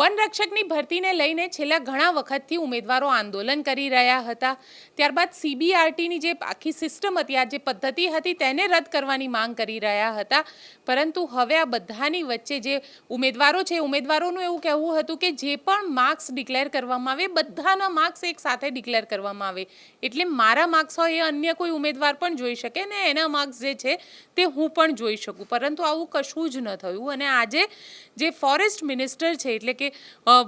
વનરક્ષકની ભરતીને લઈને છેલ્લા ઘણા વખતથી ઉમેદવારો આંદોલન કરી રહ્યા હતા. ત્યારબાદ સીબીઆરટીની જે આખી સિસ્ટમ હતી, આ જે પદ્ધતિ હતી, તેને રદ કરવાની માંગ કરી રહ્યા હતા. પરંતુ હવે આ બધાની વચ્ચે જે ઉમેદવારો છે ઉમેદવારોનું એવું કહેવું હતું કે જે પણ માર્ક્સ ડિક્લેર કરવામાં આવે બધાના માર્ક્સ એક સાથે ડિક્લેર કરવામાં આવે. એટલે મારા માર્ક્સ હોય, એ અન્ય કોઈ ઉમેદવાર પણ જોઈ શકે ને એના માર્ક્સ જે છે, તે હું પણ જોઈ શકું. પરંતુ આવું કશું જ ન થયું. અને આજે જે ફોરેસ્ટ મિનિસ્ટર છે, એટલે કે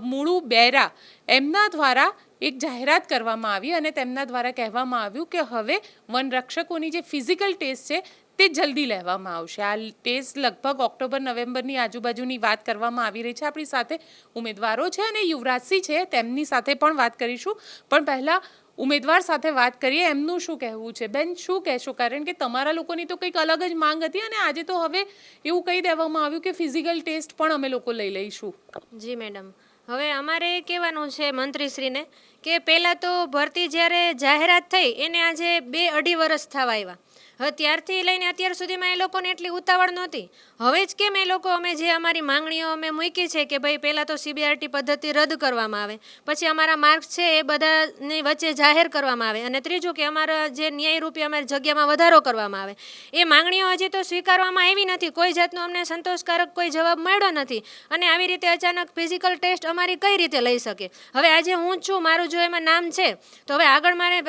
મુળુ બેરા એમના દ્વારા એક જાહેરાત કરવામાં આવી અને તેમના દ્વારા કહેવામાં આવ્યું કે હવે વનરક્ષકોની જે ફિઝિકલ ટેસ્ટ છે તે જલ્દી લેવામાં આવશે. આ ટેસ્ટ લગભગ ઓક્ટોબર, નવેમ્બરની આજુબાજુની વાત કરવામાં આવી રહી છે. આપણી સાથે ઉમેદવારો છે અને યુવરાજસિંહ છે. તેમની સાથે પણ વાત કરીશું. પણ પહેલાં ઉમેદવાર સાથે વાત કરીએ, એમનું શું કહેવું છે? બેન, શું કહેશો? કારણ કે તમારા લોકોની તો કંઈક અલગ જ માંગ હતી અને આજે તો હવે એવું કહી દેવામાં આવ્યું કે ફિઝિકલ ટેસ્ટ પણ અમે લોકો લઈ લઈશું. જી, મેડમ. હવે અમારે એ કહેવાનું છે મંત્રીશ્રીને કે પહેલાં તો ભરતી જ્યારે જાહેરાત થઈ, એને આજે બે અઢી વર્ષ થવા આવ્યા. હવે ત્યારથી લઈને અત્યાર સુધીમાં એ લોકોને એટલી ઉતાવળ નહોતી. હવે જ કેમ એ લોકો અમે જે અમારી માંગણીઓ અમે મૂકી છે કે ભાઈ પહેલાં તો સીબીઆરટી પદ્ધતિ રદ કરવામાં આવે, પછી અમારા માર્ક્સ છે એ બધાની વચ્ચે જાહેર કરવામાં આવે અને ત્રીજું કે અમારા જે ન્યાયરૂપી અમારી જગ્યામાં વધારો કરવામાં આવે. એ માંગણીઓ હજી તો સ્વીકારવામાં આવી નથી, કોઈ જાતનો અમને સંતોષકારક કોઈ જવાબ મળ્યો નથી અને આવી રીતે અચાનક ફિઝિકલ ટેસ્ટ અમારી કઈ રીતે લઈ શકે? હવે આજે હું છું, મારું જો એમાં નામ છે, તો હવે આગળ મારે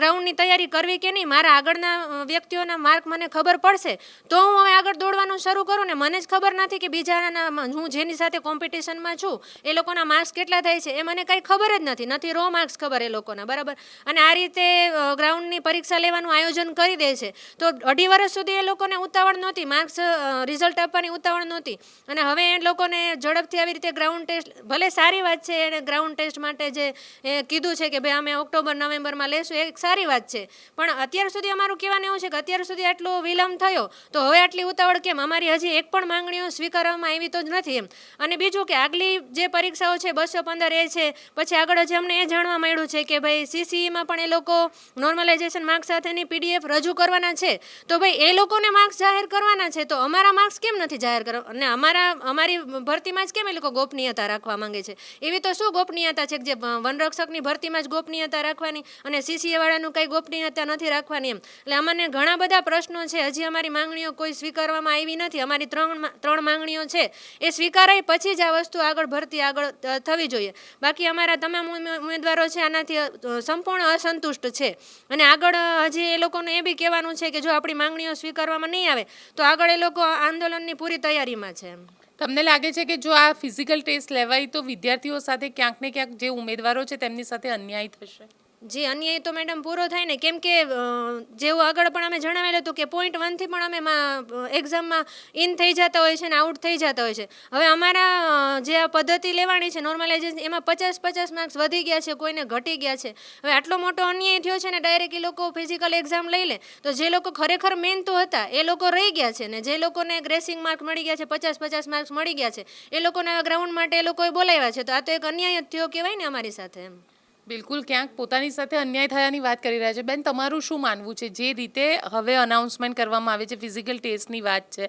ગ્રાઉન્ડની તૈયારી કરવી કે નહીં? મારા આગળના વ્યક્તિઓના માર્ક મને ખબર પડશે, તો હું હવે આગળ દોડવાનું શરૂ કરું ને, મને જ ખબર નથી કે બીજાના હું જેની સાથે કોમ્પિટિશનમાં છું, એ લોકોના માર્ક્સ કેટલા થાય છે, એ મને કાંઈ ખબર જ નથી. નથી રો માર્ક્સ ખબર એ લોકોના, બરાબર? અને આ રીતે ગ્રાઉન્ડની પરીક્ષા લેવાનું આયોજન કરી દે છે. તો અઢી વર્ષ સુધી એ લોકોને ઉતાવળ નહોતી માર્ક્સ રિઝલ્ટ આપવાની ઉતાવળ નહોતી. અને હવે એ લોકોને ઝડપથી આવી રીતે ગ્રાઉન્ડ ટેસ્ટ ભલે સારી વાત છે, એને ગ્રાઉન્ડ ટેસ્ટ માટે જે, એ કીધું છે કે ભાઈ અમે ઓક્ટોબર, નવેમ્બરમાં લેશું, એ સારી વાત છે. પણ અત્યાર સુધી અમારું કહેવાનું એવું છે કે અત્યાર સુધી આટલો વિલંબ થયો, તો હવે આટલી ઉતાવળ કેમ? અમારી હજી એક પણ માંગણીઓ સ્વીકારવામાં આવી તો જ નથી અને બીજું કે આગલી જે પરીક્ષાઓ છે, બસો પંદર એ છે, પછી આગળ હજી અમને એ જાણવા મળ્યું છે કે ભાઈ સીસીઈમાં પણ એ લોકો નોર્મલાઇઝેશન માર્ક્સ સાથેની પીડીએફ રજૂ કરવાના છે. તો ભાઈ એ લોકોને માર્ક્સ જાહેર કરવાના છે, તો અમારા માર્ક્સ કેમ નથી જાહેર કરવા અને અમારા, અમારી ભરતીમાં જ કેમ એ લોકો ગોપનીયતા રાખવા માંગે છે? એવી તો શું ગોપનીયતા છે કે જે વનરક્ષકની ભરતીમાં જ ગોપનીયતા રાખવાની અને સીસીએ વાળાનું કંઈ ગોપનીયતા નથી રાખવાની એમ? એટલે અમને ઘણા બધા પ્રશ્નો છે, હજી અમારી માંગણીઓ કોઈ સ્વીકારવામાં આવી નથી. અમારી ત્રણ ત્રણ માંગણીઓ છે. એ સ્વીકારાય પછી જ આ વસ્તુ આગળ ભરતી આગળ થવી જોઈએ. બાકી અમારા તમામ ઉમેદવારો છે આનાથી સંપૂર્ણ અસંતુષ્ટ છે. અને આગળ હજી એ લોકોને એ બી કહેવાનું છે કે જો આપણી માંગણીઓ સ્વીકારવામાં નહીં આવે, તો આગળ એ લોકો આંદોલનની પૂરી તૈયારીમાં છે. તમને લાગે છે કે જો આ ફિઝિકલ ટેસ્ટ લેવાય તો વિદ્યાર્થીઓ સાથે ક્યાંક ને ક્યાંક જે ઉમેદવારો છે તેમની સાથે અન્યાય થશે? જી અન્યાય તો મેડમ પૂરો થાય ને, કેમ કે જેવું આગળ પણ અમે જણાવેલું હતું કે પોઈન્ટ વનથી પણ અમે એક્ઝામમાં ઇન થઈ જતા હોય છે ને આઉટ થઈ જતા હોય છે. હવે અમારા જે આ પદ્ધતિ લેવાની છે નોર્મલાઇઝેશન એમાં પચાસ પચાસ માર્ક્સ વધી ગયા છે, કોઈને ઘટી ગયા છે. હવે આટલો મોટો અન્યાય થયો છે ને ડાયરેક્ટ એ લોકો ફિઝિકલ એક્ઝામ લઈ લે, તો જે લોકો ખરેખર મહેનતુ હતા, એ લોકો રહી ગયા છે ને, જે લોકોને ગ્રેસિંગ માર્ક મળી ગયા છે, પચાસ પચાસ માર્ક્સ મળી ગયા છે, એ લોકોને ગ્રાઉન્ડ માટે એ લોકોએ બોલાવ્યા છે. તો આ તો એક અન્યાય જ થયો કહેવાય ને અમારી સાથે એમ. બિલકુલ, ક્યાંક પોતાની સાથે અન્યાય થયાની વાત કરી રહ્યા છે. બેન, તમારું શું માનવું છે? જે રીતે હવે અનાઉન્સમેન્ટ કરવામાં આવે છે ફિઝિકલ ટેસ્ટની વાત છે,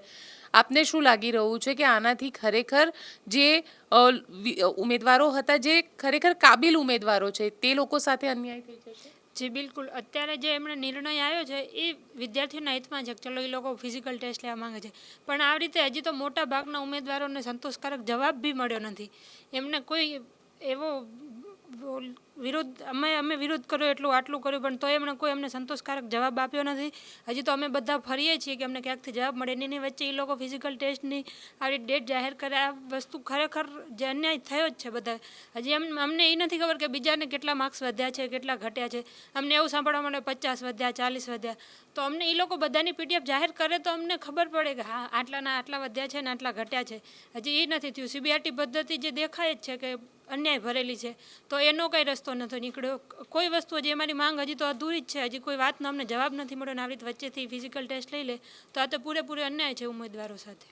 આપને શું લાગી રહ્યું છે કે આનાથી ખરેખર જે ઉમેદવારો હતા, જે ખરેખર કાબિલ ઉમેદવારો છે, તે લોકો સાથે અન્યાય થઈ જશે? જી, બિલકુલ. અત્યારે જે એમણે નિર્ણય આવ્યો છે, એ વિદ્યાર્થીઓના હિતમાં છે. ચલો, એ લોકો ફિઝિકલ ટેસ્ટ લેવા માંગે છે. પણ આ રીતે હજી તો મોટા ભાગના ઉમેદવારોને સંતોષકારક જવાબ બી મળ્યો નથી. એમને કોઈ એવો વિરોધ અમે અમે વિરોધ કર્યો, એટલું આટલું કર્યું, પણ તોય એમણે કોઈ અમને સંતોષકારક જવાબ આપ્યો નથી. હજી તો અમે બધા ફરીએ છીએ કે અમને ક્યાંકથી જવાબ મળે. એની વચ્ચે એ લોકો ફિઝિકલ ટેસ્ટની આવી ડેટ જાહેર કરે આ વસ્તુ ખરેખર જે અન્યાય થયો જ છે બધા. હજી એમ અમને એ નથી ખબર કે બીજાને કેટલા માર્ક્સ વધ્યા છે, કેટલા ઘટ્યા છે. અમને એવું સાંભળવા મળે પચાસ વધ્યા, ચાલીસ વધ્યા. તો અમને એ લોકો બધાની પીડીએફ જાહેર કરે તો અમને ખબર પડે કે હા, આટલાના આટલા વધ્યા છે ને આટલા ઘટ્યા છે. હજી એ નથી થયું. સીબીઆરટી પદ્ધતિ જે દેખાય જ છે કે અન્યાય ભરેલી છે. તો એનો કંઈ રસ્તો નથી નીકળ્યો. કોઈ વસ્તુ હજી અમારી માંગ હજી તો અધૂરી જ છે. હજી કોઈ વાતનો અમને જવાબ નથી મળ્યો ને આવી વચ્ચેથી ફિઝિકલ ટેસ્ટ લઈ લે, તો આ તો પૂરેપૂરો અન્યાય છે ઉમેદવારો સાથે.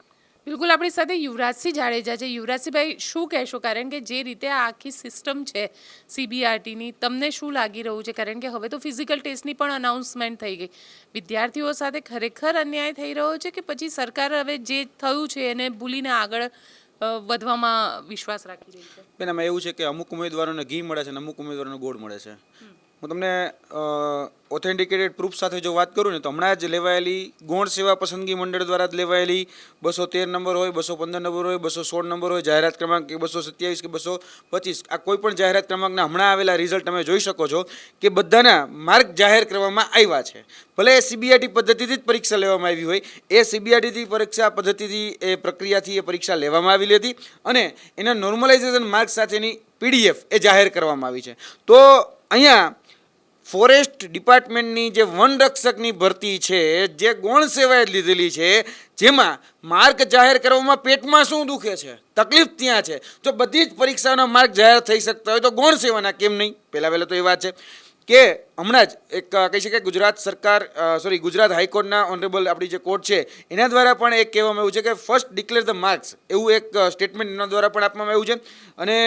બિલકુલ, આપણી સાથે યુવરાજસિંહ જાડેજા છે. યુવરાજસિંહભાઈ, શું કહેશો? કારણ કે જે રીતે આ આખી સિસ્ટમ છે સીબીઆરટીની તમને શું લાગી રહ્યું છે? કારણ કે હવે તો ફિઝિકલ ટેસ્ટની પણ અનાઉન્સમેન્ટ થઈ ગઈ. વિદ્યાર્થીઓ સાથે ખરેખર અન્યાય થઈ રહ્યો છે કે પછી સરકાર હવે જે થયું છે એને ભૂલીને આગળ વધવામાં વિશ્વાસ રાખી રહી છે? બેન આમાં એવું છે કે અમુક ઉમેદવારોને ઘી મળે છે અને અમુક ઉમેદવારોને ગોળ મળે છે. હું તમને ઓથેન્ટિકેટેડ પ્રૂફ સાથે જો વાત કરું ને, તો હમણાં જ લેવાયેલી ગૌણ સેવા પસંદગી મંડળ દ્વારા જ લેવાયેલી બસો તેર નંબર હોય, બસો પંદર નંબર હોય, બસો સોળ નંબર હોય, જાહેરાત ક્રમાંક કે બસો સત્યાવીસ કે બસો પચીસ, આ કોઈ પણ જાહેરાત ક્રમાંકના હમણાં આવેલા રિઝલ્ટ તમે જોઈ શકો છો કે બધાના માર્ક જાહેર કરવામાં આવ્યા છે. ભલે એ સીબીઆઈટી પદ્ધતિથી જ પરીક્ષા લેવામાં આવી હોય, એ સીબીઆઈટીથી પરીક્ષા પદ્ધતિથી, એ પ્રક્રિયાથી એ પરીક્ષા લેવામાં આવેલી હતી અને એના નોર્મલાઇઝેશન માર્ક સાથેની પીડીએફ એ જાહેર કરવામાં આવી છે. તો અહીંયા ફોરેસ્ટ ડિપાર્ટમેન્ટની જે વનરક્ષકની ભરતી છે, જે ગૌણ સેવાએ લીધેલી છે, જેમાં માર્ક જાહેર કરવામાં પેટમાં શું દુખે છે? તકલીફ ત્યાં છે. જો બધી જ પરીક્ષાના માર્ક જાહેર થઈ શકતા હોય તો ગૌણ સેવાના કેમ નહીં? પહેલાં પહેલાં તો એ વાત છે કે હમણાં જ એક કહી શકાય ગુજરાત સરકાર સોરી ગુજરાત હાઈકોર્ટના ઓનરેબલ આપણી જે કોર્ટ છે, એના દ્વારા પણ એક કહેવામાં આવ્યું છે કે ફર્સ્ટ ડિક્લેર ધ માર્ક્સ એવું એક સ્ટેટમેન્ટ એના દ્વારા પણ આપવામાં આવ્યું છે. અને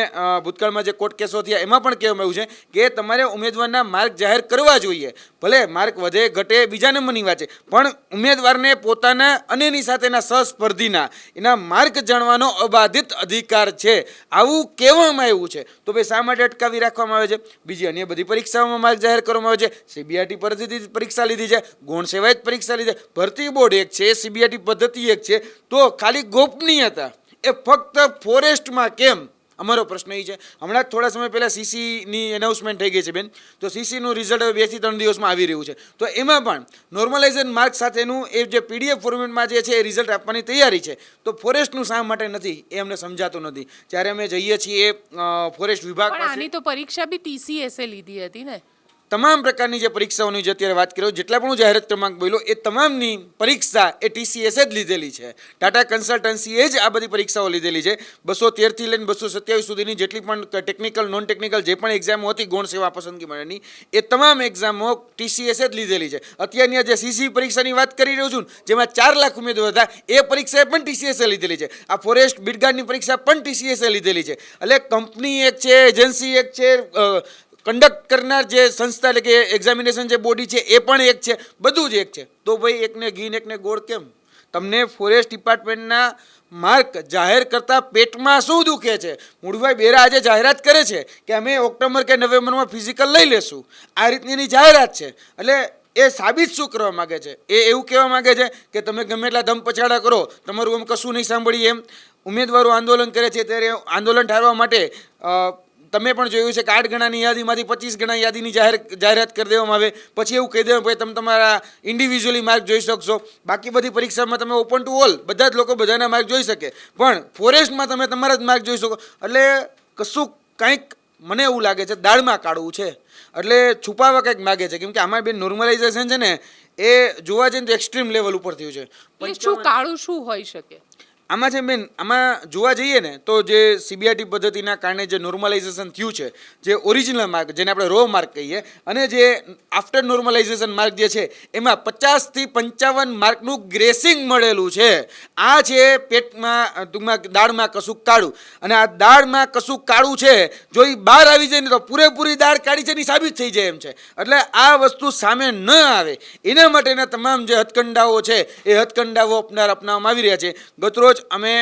ભૂતકાળમાં જે કોર્ટ કેસો થયા એમાં પણ કહેવામાં આવ્યું છે કે તમારે ઉમેદવારના માર્ક જાહેર કરવા જોઈએ. ભલે માર્ક વધે, ઘટે, બીજા નંબરની છે, પણ ઉમેદવારને પોતાના અને એની સાથેના સહસ્પર્ધીના, એના માર્ક જાણવાનો અબાધિત અધિકાર છે. આવું કહેવામાં આવ્યું છે. તો ભાઈ શા માટે અટકાવી રાખવામાં આવે છે? બીજી અન્ય બધી પરીક્ષાઓમાં માર્ક જાહેર કરવામાં આવે છે. સીબીઆઈટી પરથી પરીક્ષા લીધી છે. ગૌણ સેવાએ જ પરીક્ષા લીધી છે. ભરતી બોર્ડ એક છે સીબીઆઈટી પદ્ધતિ એક છે. તો ખાલી ગોપનીયતા એ ફક્ત ફોરેસ્ટમાં કેમ? અમારો પ્રશ્ન એ છે. હમણાં જ થોડા સમય પહેલાં સીસીની એનાઉન્સમેન્ટ થઈ ગઈ છે બેન. તો સીસીનું રિઝલ્ટ હવે બેથી ત્રણ દિવસમાં આવી રહ્યું છે. તો એમાં પણ નોર્મલાઇઝેશન માર્ક સાથેનું એ જે પીડીએફ ફોર્મેટમાં જે છે એ રિઝલ્ટ આપવાની તૈયારી છે. તો ફોરેસ્ટનું શા માટે નથી એ અમને સમજાતું નથી. જ્યારે અમે જઈએ છીએ ફોરેસ્ટ વિભાગ આની તો પરીક્ષા બી ટીસીએસે લીધી હતી ને. તમામ પ્રકારની જે પરીક્ષાઓની જે અત્યારે વાત કર્યો જેટલા પણ હું જાહેરાત ક્રમાંક બોલ્યો, એ તમામની પરીક્ષા એ ટીસીએસે જ લીધેલી છે. ટાટા કન્સલ્ટન્સીએ જ આ બધી પરીક્ષાઓ લીધેલી છે. બસો તેરથી લઈને બસો સત્યાવીસ સુધીની જેટલી પણ ટેકનિકલ નોન ટેકનિકલ જે પણ એક્ઝામો હતી, ગૌણ સેવા પસંદગી માટેની એ તમામ એક્ઝામો ટીસીએસે જ લીધેલી છે. અત્યારની જે સીસી પરીક્ષાની વાત કરી રહ્યો છું જેમાં ચાર લાખ ઉમેદવાર હતા, એ પરીક્ષા પણ ટીસીએસે લીધેલી છે. આ ફોરેસ્ટ બિડગાર્ડની પરીક્ષા પણ ટીસીએસે લીધેલી છે. એટલે કંપની એક છે એજન્સી એક છે અ, કંડક્ટ કરનાર જે સંસ્થા એટલે કે એક્ઝામિનેશન જે બોડી છે એ પણ એક છે બધું જ એક છે. તો ભાઈ એકને ઘી એકને ગોળ કેમ? તમને ફોરેસ્ટ ડિપાર્ટમેન્ટના માર્ક જાહેર કરતા પેટમાં શું દુખે છે? મૂળભાઈ બેરા આજે જાહેરાત કરે છે કે અમે ઓક્ટોબર કે નવેમ્બરમાં ફિઝિકલ લઈ લેશું. આ રીતની એની જાહેરાત છે. એટલે એ સાબિત શું કરવા માગે છે? એ એવું કહેવા માગે છે કે તમે ગમે એટલા ધમ પછાડા કરો તમારું આમ કશું નહીં સાંભળીએ એમ. ઉમેદવારો આંદોલન કરે છે ત્યારે આંદોલન ઠારવા માટે તમે પણ જોયું છે કે આઠ ગણાની યાદીમાંથી પચીસ ગણા યાદીની જાહેર, જાહેરાત કરી દેવામાં આવે. પછી એવું કહી દેવામાં ભાઈ તમે તમારા ઇન્ડિવિજ્યુઅલી માર્ક જોઈ શકશો. બાકી બધી પરીક્ષામાં તમે ઓપન ટુ ઓલ બધા જ લોકો બધાના માર્ક જોઈ શકે. પણ ફોરેસ્ટમાં તમે તમારા જ માર્ક જોઈ શકો. એટલે કશું કંઈક મને એવું લાગે છે, દાળમાં કાઢવું છે. એટલે છુપાવા કંઈક માગે છે. કેમ કે આમાં બે નોર્મલાઇઝેશન છે ને, એ જોવા જઈએ તો એક્સ્ટ્રીમ લેવલ ઉપર થયું છે. શું કાળું શું હોઈ શકે? આમાં છે બેન આમાં જોવા જઈએ ને, તો જે સીબીઆઈટી પદ્ધતિના કારણે જે નોર્મલાઇઝેશન થયું છે, જે ઓરિજિનલ માર્ક જેને આપણે રો માર્ક કહીએ, અને જે આફ્ટર નોર્મલાઇઝેશન માર્ક જે છે, એમાં પચાસથી પંચાવન માર્કનું ગ્રેસિંગ મળેલું છે. આ છે પેટમાં ટૂંકમાં દાળમાં કશુંક કાળું. અને આ દાળમાં કશુંક કાળું છે, જો એ બહાર આવી જાય ને તો પૂરેપૂરી દાળ કાઢી છે એની સાબિત થઈ જાય એમ છે. એટલે આ વસ્તુ સામે ન આવે. એના માટેના તમામ જે હથકંડાઓ છે, એ હથકંડાઓ અપનાર અપનાવવામાં આવી રહ્યા છે. ગતરોજ અમે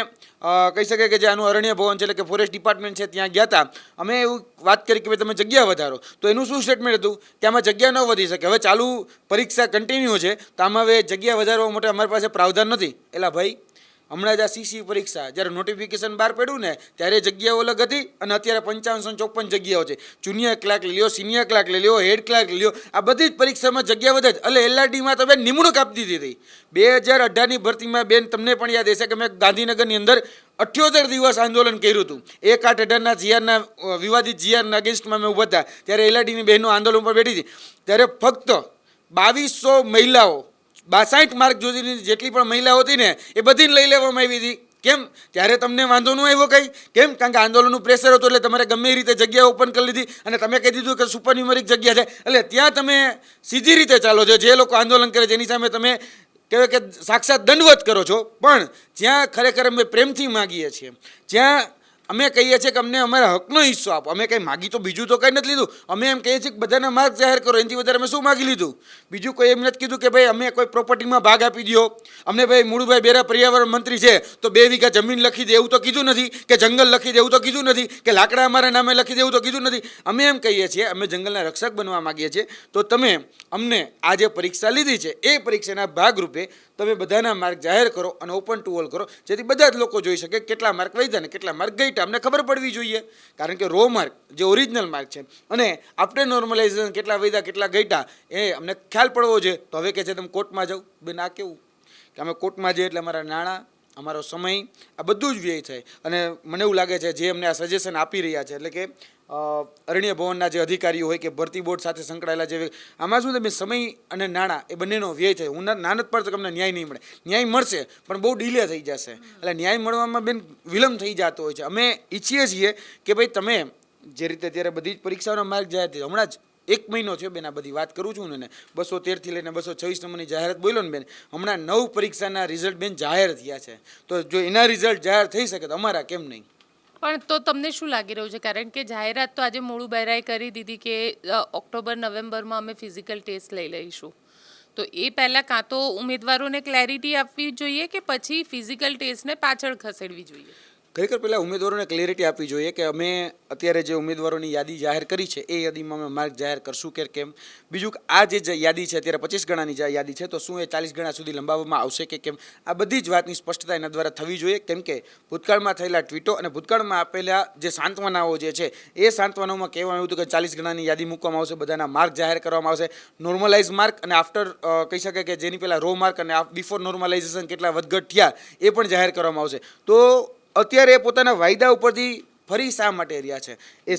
કહી શકીએ કે જે આનું અરણ્ય ભવન છે એટલે કે ફોરેસ્ટ ડિપાર્ટમેન્ટ છે ત્યાં ગયા હતા અમે એવું વાત કરી કે ભાઈ તમે જગ્યા વધારો. તો એનું શું સ્ટેટમેન્ટ હતું? કે આમાં જગ્યા ન વધી શકે. હવે ચાલુ પરીક્ષા કન્ટિન્યુ છે, તો આમાં હવે જગ્યા વધારવા માટે અમારી પાસે પ્રાવધાન નથી. એલા ભાઈ? હમણાં જ આ સીસી પરીક્ષા, જ્યારે નોટિફિકેશન બહાર પડ્યું ને, ત્યારે જગ્યાઓ અલગ હતી અને અત્યારે પંચાવનસો ચોપન જગ્યાઓ છે. જુનિયર ક્લાર્ક લઈ લ્યો સિનિયર ક્લાર્ક લઈ લ્યો હેડ ક્લાર્ક લઈ લ્યો, આ બધી જ પરીક્ષામાં જગ્યા વધે જ. એટલે એલઆરડીમાં તો બેન નિમણૂક આપી દીધી હતી. બે હજાર અઢારની ભરતીમાં બેન તમને પણ યાદ હશે કે મેં ગાંધીનગરની અંદર અઠ્યોતેર દિવસ આંદોલન કર્યું હતું. એક આઠ અઢારના જીઆરના વિવાદિત જીઆરના અગેન્સ્ટમાં મેં ઊભા હતા. ત્યારે એલઆરડીની બહેનો આંદોલન પર બેઠી હતી. ત્યારે ફક્ત બાવીસો મહિલાઓ બાસાઠ માર્ક જોડીની જેટલી પણ મહિલાઓ હતી ને, એ બધીને લઈ લેવામાં આવી હતી. કેમ? ત્યારે તમને વાંધો ન આવ્યો કંઈ? કેમ? કારણ કે આંદોલનનું પ્રેશર હતું એટલે તમારે ગમે એ રીતે જગ્યા ઓપન કરી લીધી અને તમે કહી દીધું કે સુપર ન્યુમેરિક જગ્યા છે. એટલે ત્યાં તમે સીધી રીતે ચાલો છો. જે લોકો આંદોલન કરે છે, એની સામે તમે કહેવાય કે સાક્ષાત દંડવત કરો છો. પણ જ્યાં ખરેખર અમે પ્રેમથી માગીએ છીએ, જ્યાં અમે કહીએ છીએ કે અમને અમારા હકનો હિસ્સો આપો. અમે કંઈ માગી તો બીજું તો કંઈ નથી લીધું. અમે એમ કહીએ છીએ કે બધાના માર્ગ જાહેર કરો. એનાથી વધારે અમે શું માગી લીધું? બીજું કોઈ એમ નથી કીધું કે ભાઈ અમે કોઈ પ્રોપર્ટીમાં ભાગ આપી દો અમને ભાઈ મુળુભાઈ બેરા પર્યાવરણ મંત્રી છે, તો બે વીઘા જમીન લખી દે એવું તો કીધું નથી. કે જંગલ લખી દે એવું તો કીધું નથી. કે લાકડા અમારા નામે લખી દે એવું તો કીધું નથી. અમે એમ કહીએ છીએ, અમે જંગલના રક્ષક બનવા માગીએ છીએ. તો તમે અમને આ જે પરીક્ષા લીધી છે, એ પરીક્ષાના ભાગરૂપે તમે બધાના માર્ક જાહેર કરો અને ઓપન ટુ ઓલ કરો. જેથી બધા જ લોકો જોઈ શકે કેટલા માર્ક વધ્યા ને કેટલા માર્ક ઘટ્યા અમને ખબર પડવી જોઈએ. કારણ કે રો માર્ક જે ઓરિજિનલ માર્ક છે, અને આફ્ટર નોર્મલાઇઝેશન કેટલા વધ્યા, કેટલા ઘટ્યા, એ અમને ખ્યાલ પડવો જોઈએ. તો હવે કે છે, તમે કોર્ટમાં જાઓ. બેન, આ કેવું? કે અમે કોર્ટમાં જઈએ એટલે અમારા નાણાં અમારો સમય આ બધું જ વ્યય થાય. અને મને એવું લાગે છે, જે અમને આ સજેશન આપી રહ્યા છે, એટલે કે અરણ્ય ભવનના જે અધિકારીઓ હોય કે ભરતી બોર્ડ સાથે સંકળાયેલા જે આમાં શું તમે સમય અને નાણાં, એ બંનેનો વ્યય થાય. હું નાનત પર તમને ન્યાય નહીં મળે. ન્યાય મળશે, પણ બહુ ડીલે થઈ જશે. એટલે ન્યાય મળવામાં બેન વિલંબ થઈ જતો હોય છે. અમે ઈચ્છીએ છીએ કે ભાઈ તમે જે રીતે અત્યારે બધી જ પરીક્ષાઓના માર્ગ જાહેર થયા, હમણાં જ એક મહિનો થયો બેન આ બધી વાત કરું છું ને બસો તેરથી લઈને બસો છવ્વીસ નંબરની જાહેરાત બોલ્યો ને બેન, હમણાં નવ પરીક્ષાના રિઝલ્ટ બેન જાહેર થયા છે. તો જો એના રિઝલ્ટ જાહેર થઈ શકે તો અમારા કેમ નહીં? પણ તો તમને શું લાગી રહ્યું છે? કારણ કે જાહેરાત તો આજે મોડું બહેરાએ કરી દીધી કે ઓક્ટોબર, નવેમ્બરમાં અમે ફિઝિકલ ટેસ્ટ લઈ લઈશું. તો એ પહેલાં કાં તો ઉમેદવારોને ક્લેરિટી આપવી જોઈએ કે પછી ફિઝિકલ ટેસ્ટને પાછળ ખસેડવી જોઈએ? ખરેખર પહેલાં ઉમેદવારોને ક્લેરિટી આપવી જોઈએ કે અમે અત્યારે જે ઉમેદવારોની યાદી જાહેર કરી છે, એ યાદીમાં અમે માર્ગ જાહેર કરશું કે કેમ? બીજું આ જે યાદી છે, અત્યારે પચીસ ગણાની યાદી છે, તો શું એ ચાલીસ ગણા સુધી લંબાવવામાં આવશે કે કેમ? આ બધી જ વાતની સ્પષ્ટતા એના દ્વારા થવી જોઈએ, કેમ કે ભૂતકાળમાં થયેલા ટ્વીટો અને ભૂતકાળમાં આપેલા જે સાંત્વનાઓ જે છે, એ સાંત્વનાઓમાં કહેવામાં આવ્યું હતું કે ચાલીસ ગણાની યાદી મૂકવામાં આવશે, બધાના માર્ક જાહેર કરવામાં આવશે. નોર્મલાઇઝ માર્ક અને આફ્ટર કહી શકાય કે જેની પહેલાં રો માર્ક અને બિફોર નોર્મલાઇઝેશન કેટલા વધઘટ થયા, એ પણ જાહેર કરવામાં આવશે. તો અત્યારે એ પોતાના વાયદા ઉપરથી ફરી શા માટે રહ્યા છે? એ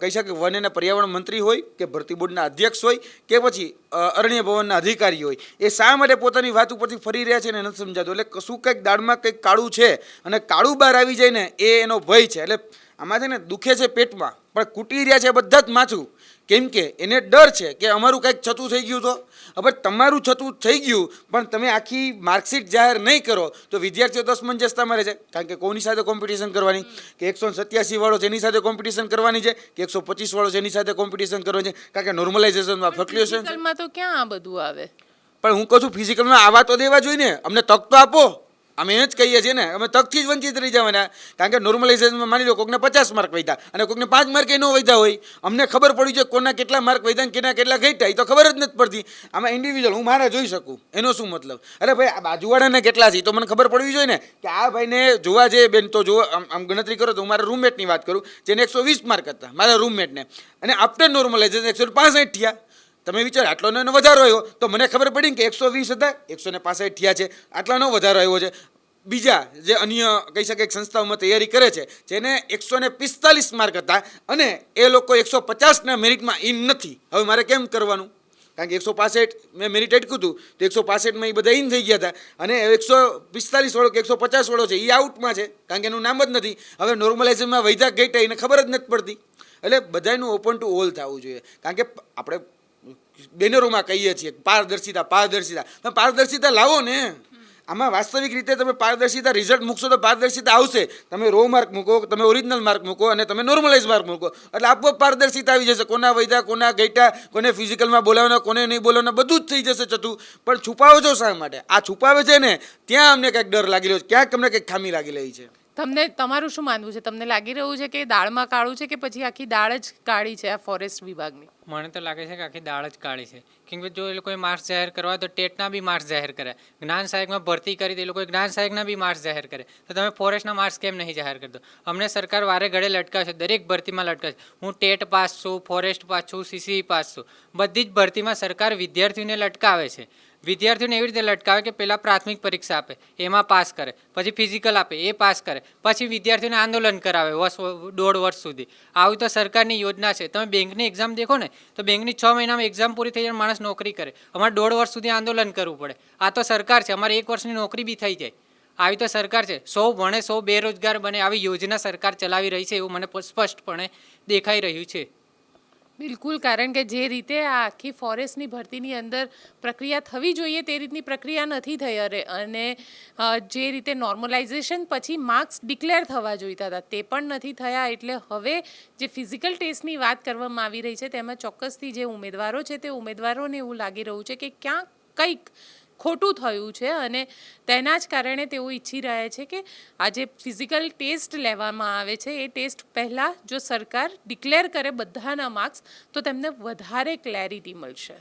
કહી શકે વન અને પર્યાવરણ મંત્રી હોય કે ભરતી બોર્ડના અધ્યક્ષ હોય કે પછી અરણ્ય ભવનના અધિકારી હોય. એ શા માટે પોતાની વાત ઉપરથી ફરી રહ્યા છે ને નથી સમજાતું. એટલે કશું કંઈક દાળમાં કંઈક કાળું છે અને કાળું બહાર આવી જાય ને એ એનો ભય છે. એટલે આમાં છે ને દુખે છે પેટમાં પણ કૂટી રહ્યા છે બધા જ માથું. કેમ કે એને ડર છે કે અમારું કંઈક છતું થઈ ગયું તો? હવે તમારું છતું થઈ ગયું પણ તમે આખી માર્કશીટ જાહેર નહીં કરો તો વિદ્યાર્થીઓ દસ અસમંજસતામાં રહે છે. કારણ કે કોની સાથે કોમ્પિટિશન કરવાની? કે એકસો સત્યાસી વાળો જેની સાથે કોમ્પિટિશન કરવાની છે કે એકસો પચીસ વાળો જેની સાથે કોમ્પિટિશન કરવાની છે? કારણ કે નોર્મલાઇઝેશનમાં ફ્લક્ચ્યુએશન ફિઝિકલમાં તો ક્યાં આ બધું આવે? પણ હું કહું છું ફિઝિકલમાં આવા તો દેવા જોઈએ ને અમને તક તો આપો. અમે એ જ કહીએ છીએ ને, અમે તકથી જ વંચિત રહી જવાના. કારણ કે નોર્મલાઇઝેશનમાં માની લો, કોકને પચાસ માર્ક વધ્યા અને કોકને પાંચ માર્ક ન વધ્યા હોય, અમને ખબર પડી છે કોના કેટલા માર્ક વધ્યા કેના કેટલા ઘટ્યા, એ તો ખબર જ નથી પડતી. આમાં ઇન્ડિવિજ્યુઅલ હું મારા જોઈ શકું. એનો શું મતલબ? અરે ભાઈ, આ બાજુવાળાને કેટલા છે, એ તો મને ખબર પડવી જોઈએ ને કે આ ભાઈને જોવા જઈએ બેન, તો આમ આમ ગણતરી કરો તો હું મારા રૂમમેટની વાત કરું, જેને એકસો વીસ માર્ક હતા, મારા રૂમમેટને અને આફ્ટર નોર્મલાઇઝેશન એકસો પાસઠ થયા. તમે વિચાર આટલોનો એનો વધારો આવ્યો. તો મને ખબર પડી કે એકસો વીસ હતા, એકસો ને પાસઠ થયા છે. આટલાનો વધારો આવ્યો છે. બીજા જે અન્ય કહી શકે સંસ્થાઓમાં તૈયારી કરે છે, જેને એકસો ને પિસ્તાલીસ માર્ક હતા અને એ લોકો એકસો પચાસના મેરિટમાં ઇન નથી. હવે મારે કેમ કરવાનું? કારણ કે એકસો પાસઠ મેં મેરિટ અટક્યું હતું, તો એકસો પાસઠમાં એ બધા ઇન થઈ ગયા હતા. અને એકસો પિસ્તાલીસ વાળો કે એકસો પચાસ વાળો છે એ આઉટમાં છે, કારણ કે એનું નામ જ નથી. હવે નોર્મલાઇઝેશનમાં વૈધા ગઈ એને ખબર જ નથી પડતી. એટલે બધાનું ઓપન ટુ ઓલ થવું જોઈએ. કારણ કે આપણે બેનરોમાં કહીએ છીએ પારદર્શિતા પારદર્શિતા. તમે પારદર્શિતા લાવો ને. આમાં વાસ્તવિક રીતે તમે પારદર્શિતા રિઝલ્ટ મૂકશો તો પારદર્શિતા આવશે. તમે રો માર્ક મૂકો, તમે ઓરિજિનલ માર્ક મૂકો અને તમે નોર્મલાઇઝ માર્ક મૂકો. એટલે આપોઆપ પારદર્શિતા આવી જશે. કોના વૈધા કોના ગઈટા કોને ફિઝિકલમાં બોલાવવાના, કોને નહીં બોલાવવાના, બધું જ થઈ જશે ચતું. પણ છુપાવો છો શા માટે? આ છુપાવે છે ને, ત્યાં અમને કંઈક ડર લાગી રહ્યો છે. ક્યાંક અમને કંઈક ખામી લાગી રહી છે. તમને, તમારું શું માનવું છે? તમને લાગી રહ્યું છે કે દાળમાં કાળું છે કે પછી આખી દાળ જ કાળી છે આ ફોરેસ્ટ વિભાગની? મને તો લાગે છે કે આખી દાળ જ કાઢી છે. કેમ કે જો એ લોકોએ માર્ક્સ જાહેર કરવા હોય તો ટેટના બી માર્ક્સ જાહેર કરે. જ્ઞાન સહાયકમાં ભરતી કરી દે એ લોકોએ જ્ઞાન સહાયકના બી માર્ક્સ જાહેર કરે. તો તમે ફોરેસ્ટના માર્ક્સ કેમ નહીં જાહેર કરતો? અમને સરકાર વારે ઘડે લટકાવશે દરેક ભરતીમાં લટકાવશે હું ટેટ પાસ છું ફોરેસ્ટ પાસ છું સીસી પાસ છું. બધી જ ભરતીમાં સરકાર વિદ્યાર્થીઓને લટકાવે છે. વિદ્યાર્થીઓને એવી રીતે લટકાવે કે પહેલાં પ્રાથમિક પરીક્ષા આપે, એમાં પાસ કરે, પછી ફિઝિકલ આપે, એ પાસ કરે, પછી વિદ્યાર્થીઓને આંદોલન કરાવે વર્ષ દોઢ વર્ષ સુધી. આવી તો સરકારની યોજના છે. તમે બેંકની એક્ઝામ દેખો ને, તો બેંકની છ મહિનામાં એક્ઝામ પૂરી થઈ જાય માણસ નોકરી કરે. અમારે દોઢ વર્ષ સુધી આંદોલન કરવું પડે. આ તો સરકાર છે. અમારે એક વર્ષની નોકરી બી થઈ જાય. આવી તો સરકાર છે. સૌ ભણે, સૌ બેરોજગાર બને, આવી યોજના સરકાર ચલાવી રહી છે એવું મને સ્પષ્ટપણે દેખાઈ રહ્યું છે. બિલકુલ, કારણ કે જે રીતે આ આખી ફોરેસ્ટની ભરતીની અંદર પ્રક્રિયા થવી જોઈએ તે રીતની પ્રક્રિયા નથી થઈ અરે, અને જે રીતે નોર્મલાઇઝેશન પછી માર્ક્સ ડિક્લેર થવા જોઈતા હતા તે પણ નથી થયા, એટલે હવે જે ફિઝિકલ ટેસ્ટની વાત કરવામાં આવી રહી છે તેમાં ચોક્કસથી જે ઉમેદવારો છે તે ઉમેદવારોને એવું લાગી રહ્યું છે કે ક્યાંક કંઈક ખોટું થયું છે અને તેના જ કારણે તેઓ ઈચ્છી રહ્યા છે કે આ જે ફિઝિકલ ટેસ્ટ લેવામાં આવે છે, એ ટેસ્ટ પહેલાં જો સરકાર ડિક્લેર કરે બધાના માર્ક્સ, તો તેમને વધારે ક્લેરિટી મળશે.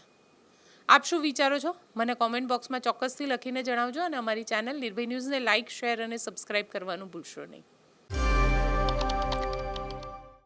આપ શું વિચારો છો? મને કોમેન્ટ બોક્સમાં ચોક્કસથી લખીને જણાવજો અને અમારી ચેનલ નિર્ભય ન્યૂઝને લાઇક શેર અને સબસ્ક્રાઇબ કરવાનું ભૂલશો નહીં.